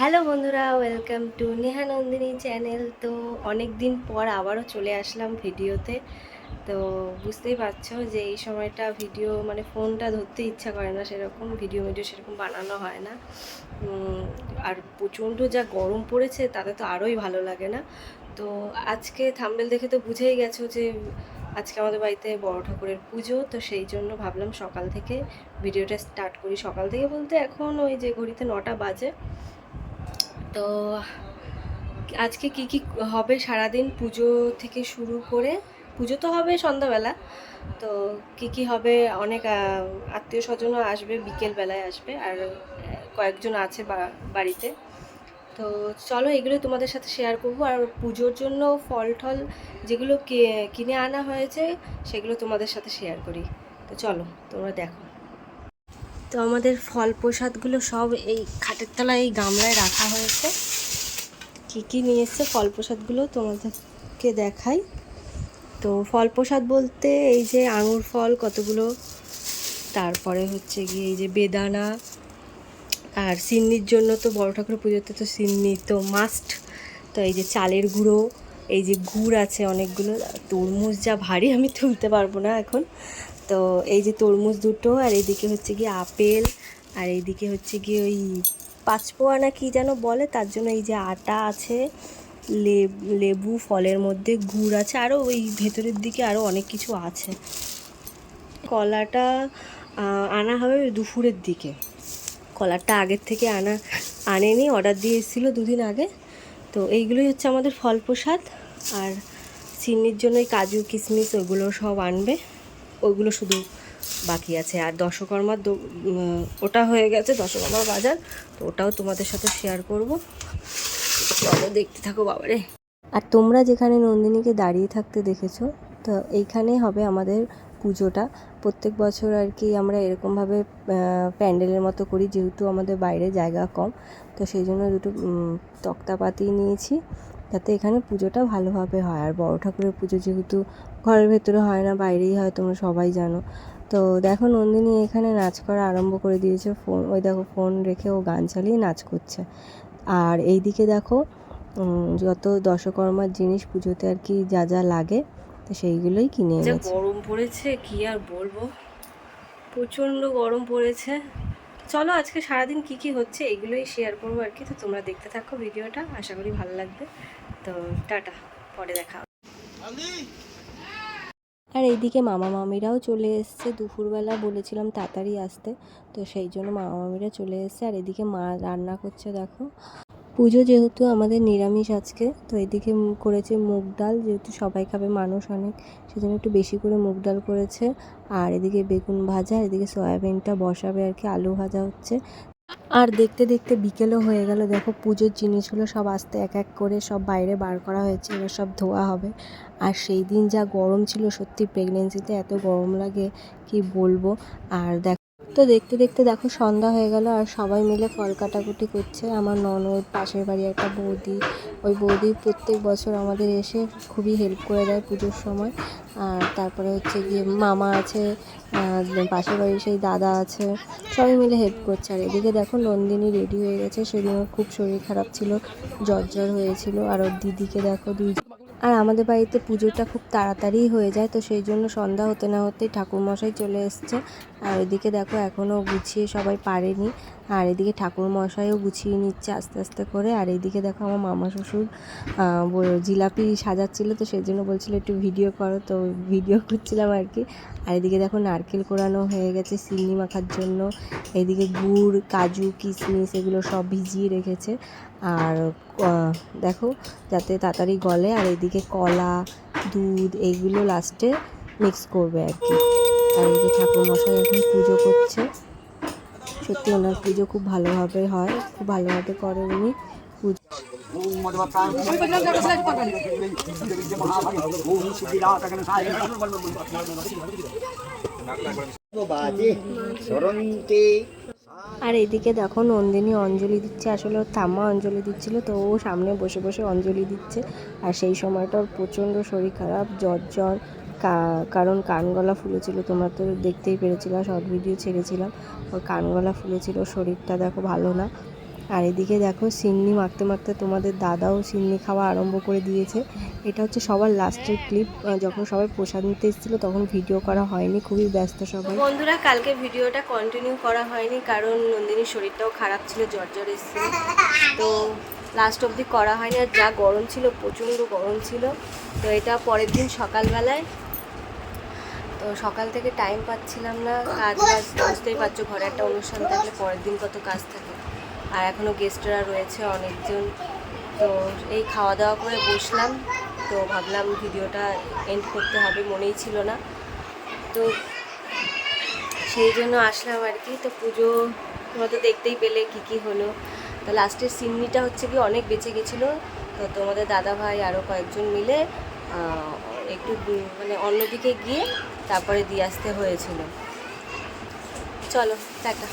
Hello বন্ধুরা, welcome to Neha Nandini channel. তো অনেক দিন পর আবারও চলে আসলাম ভিডিওতে। তো বুঝতেই পারছ যে এই সময়টা ভিডিও মানে ফোনটা ধরতে ইচ্ছা করে না সেরকম, ভিডিও ভিডিও সেরকম বানানো হয় না। আর প্রচণ্ড যা গরম পড়েছে তাতে তো আরোই ভালো লাগে না। তো আজকে থাম্বেল দেখে তো বুঝেই গেছো যে আজকে আমাদের বাড়িতে বড় ঠাকুরের পুজো, তো সেই জন্য ভাবলাম সকাল থেকে ভিডিওটা স্টার্ট করি। সকাল থেকে বলতে এখন ওই যে ঘড়িতে নটা বাজে। তো আজকে কি কি হবে সারাদিন পুজো থেকে শুরু করে, পুজো তো হবে সন্ধ্যাবেলা, তো কি কি হবে অনেক আত্মীয় স্বজনও আসবে, বিকেল বেলায় আসবে, আর কয়েকজন আছে বাড়িতে। তো চলো এগুলো তোমাদের সাথে শেয়ার করব, আর পুজোর জন্য ফল টল যেগুলো কিনে আনা হয়েছে, সেগুলো তোমাদের সাথে শেয়ার করি। তো চলো, তোমরা দেখো। তো আমাদের ফল প্রসাদগুলো সব এই খাটের তলায়, এই গামলায় রাখা হয়েছে। কী কী নিয়ে এসছে ফল প্রসাদগুলো তোমাদেরকে দেখাই। তো ফল প্রসাদ বলতে এই যে আঙুর ফল কতগুলো, তারপরে হচ্ছে গিয়ে এই যে বেদানা, আর সিন্নির জন্য তো বড় ঠাকুর পুজোতে তো সিন্নি তো মাস্ট তো এই যে চালের গুঁড়ো, এই যে গুড় আছে অনেকগুলো, তরমুজ যা ভারী আমি তুলতে পারব না এখন। তো এই যে তরমুজ দুটো, আর এইদিকে হচ্ছে গিয়ে আপেল, আর এইদিকে হচ্ছে গিয়ে ওই পাঁচপোয়া না কি যেন বলে, তার জন্য এই যে আটা আছে, লেবু ফলের মধ্যে গুড় আছে আরও ওই ভেতরের দিকে আরও অনেক কিছু আছে। কলাটা আনা হবে দুপুরের দিকে। কলারটা আগের থেকে আনা, আনেনি, অর্ডার দিয়ে এসেছিল দুদিন আগে। তো এইগুলোই হচ্ছে আমাদের ফল প্রসাদ, আর চিনির জন্য কাজু, কিশমিশ ওগুলো সব আনবে। ওইগুলো শুধু বাকি আছে। আর দশকর্মার ওটা হয়ে গেছে দশকর্মার বাজার। তো ওটাও তোমাদের সাথে শেয়ার করব। চলো দেখতে থাকো বাবারে। আর তোমরা যেখানে নন্দিনীকে দাঁড়িয়ে থাকতে দেখেছ, তো এইখানেই হবে আমাদের পুজোটা। প্রত্যেক বছর আর কি আমরা এরকমভাবে প্যান্ডেলের মতো করি, যেহেতু আমাদের বাইরে জায়গা কম। তো সেই জন্য দুটো তক্তাপাতি নিয়েছি। যাতে এখানে পুজোটা ভালোভাবে হয়। আর বড় ঠাকুরের পুজো যেহেতু ঘরের ভেতরে হয় না, বাইরেই হয়, তোমরা সবাই জানো। তো দেখো নন্দিনী এখানে নাচ করা আরম্ভ করে দিয়েছে। ফোন, ওই দেখো ফোন রেখে ও গান চালিয়ে নাচ করছে। আর এইদিকে দেখো যত দশকর্মার জিনিস পুজোতে আর কি যা যা লাগে, তো সেইগুলোই কিনে গরম পড়েছে, কি আর বলব? প্রচণ্ড গরম পড়েছে। চলো আজকে সারাদিন কি কি হচ্ছে এগুলোই শেয়ার করব আর কি। তো তোমরা দেখতে থাকো ভিডিওটা, আশা করি ভালো লাগবে। তো টাটা, পরে দেখা। আর এইদিকে মামা মামিরাও চলে এসছে। দুপুরবেলা বলেছিলাম তাড়াতাড়ি আসতে, তো সেই জন্য মামা মামিরা চলে এসছে। আর এদিকে মা রান্না করছে, দেখো। পুজো যেহেতু আমাদের নিরামিষ আজকে, তো এদিকে করেছে মুগ ডাল, যেহেতু সবাই খাবে, মানুষ অনেক, সেজন্য একটু বেশি করে মুগ ডাল করেছে। আর এদিকে বেগুন ভাজা এদিকে সয়াবিনটা বসাবে আর কি, আলু ভাজা হচ্ছে। আর দেখতে দেখতে বিকেলও হয়ে গেল, দেখো পুজোর জিনিসগুলো সব আস্তে এক এক করে সব বাইরে বার করা হয়েছে, এবার সব ধোয়া হবে। আর সেই দিন যা গরম ছিল, সত্যি প্রেগনেন্সিতে এত গরম লাগে, কি বলব? আর দেখ তো দেখতে দেখতে দেখো সন্ধ্যা হয়ে গেল আর সবাই মিলে ফল কাটাকুটি করছে। আমার ননদ, পাশের বাড়ি একটা বৌদি, ওই বৌদি প্রত্যেক বছর আমাদের এসে খুবই হেল্প করে দেয় পুজোর সময়। আর তারপরে হচ্ছে গিয়ে মামা আছে পাশের বাড়ির সেই দাদা আছে, সবাই মিলে হেল্প করছে। আর এদিকে দেখো নন্দিনী রেডি হয়ে গেছে। সেদিন খুব শরীর খারাপ ছিল, জ্বর জ্বর হয়েছিল। আর ওর দিদিকে দেখো দুই আর আমাদের বাড়িতে পুজোটা খুব তাড়াতাড়ি হয়ে যায়, তো সেই জন্য সন্ধ্যা হতে না হতেই ঠাকুরমশাই চলে এসছে। আর ওইদিকে দেখো এখনও গুছিয়ে সবাই পারেনি। আর এদিকে ঠাকুর মশাইও গুছিয়ে নিচ্ছে আস্তে আস্তে করে। আর এইদিকে দেখো আমার মামা শ্বশুর জিলাপি সাজাচ্ছিলো তো সেই জন্য বলছিল একটু ভিডিও করো। তো ভিডিও করছিলাম আর কি। আর এদিকে দেখো নারকেল কোরানো হয়ে গেছে চিনি মাখার জন্য। এদিকে গুড়, কাজু, কিশমিশ এগুলো সব ভিজিয়ে রেখেছে। আর দেখো যাতে তাড়াতাড়ি গলে। আর এদিকে কলা, দুধ এইগুলো লাস্টে মিক্স করবে আর কি। আর এই যে ঠাকুর মশাই এখন পুজো করছে, সত্যি ওনার পুজো খুব ভালোভাবে হয়, খুব ভালোভাবে করে উনি আর এদিকে দেখো নন্দিনী অঞ্জলি দিচ্ছে, আসলে ওর ঠাম্মা অঞ্জলি দিচ্ছিল, তো ও সামনে বসে বসে অঞ্জলি দিচ্ছে, আর সেই সময়টা ওর প্রচণ্ড শরীর খারাপ, জ্বর জ্বর কারণ কান গলা ফুলেছিল তোমরা তো দেখতেই পেরেছিলাম শর্ট ভিডিও ছেড়েছিলাম, ওর কান গলা ফুলেছিল শরীরটা দেখো ভালো না। আর এদিকে দেখো, সিন্নি মাখতে মাখতে তোমাদের দাদাও সিন্নি খাওয়া আরম্ভ করে দিয়েছে। এটা হচ্ছে সবার লাস্টের ক্লিপ যখন সবাই প্রসাদ নিতে এসেছিল, তখন ভিডিও করা হয়নি, খুবই ব্যস্ত সবাই। বন্ধুরা, কালকে ভিডিওটা কন্টিনিউ করা হয়নি, কারণ নন্দিনীর শরীরটাও খারাপ ছিল, জ্বর জ্বর এসেছিল। তো লাস্ট অবধি করা হয়নি, আর যা গরম ছিল, প্রচণ্ড গরম ছিল। তো এটা পরের দিন সকালবেলায় তো সকাল থেকে টাইম পাচ্ছিলাম না, কাজ বাজ বুঝতেই পারছ, ঘরে একটা অনুষ্ঠান থাকলে পরের দিন কত কাজ থাকে। আর এখনও গেস্টরা রয়েছে অনেকজন। তো এই খাওয়া দাওয়া করে বসলাম, তো ভাবলাম ভিডিওটা এন্ড করতে হবে, মনেই ছিল না। তো সেই জন্য আসলাম আর কি। তো পুজো তোমরা তো দেখতেই পেলে কী কী হলো। তো লাস্টের সিন্নিটা হচ্ছে কি অনেক বেঁচে গেছিল। তো তোমাদের দাদা ভাই আরও কয়েকজন মিলে একটু মানে অন্যদিকে গিয়ে তারপরে দিয়ে আসতে হয়েছিল। চলো টাটা।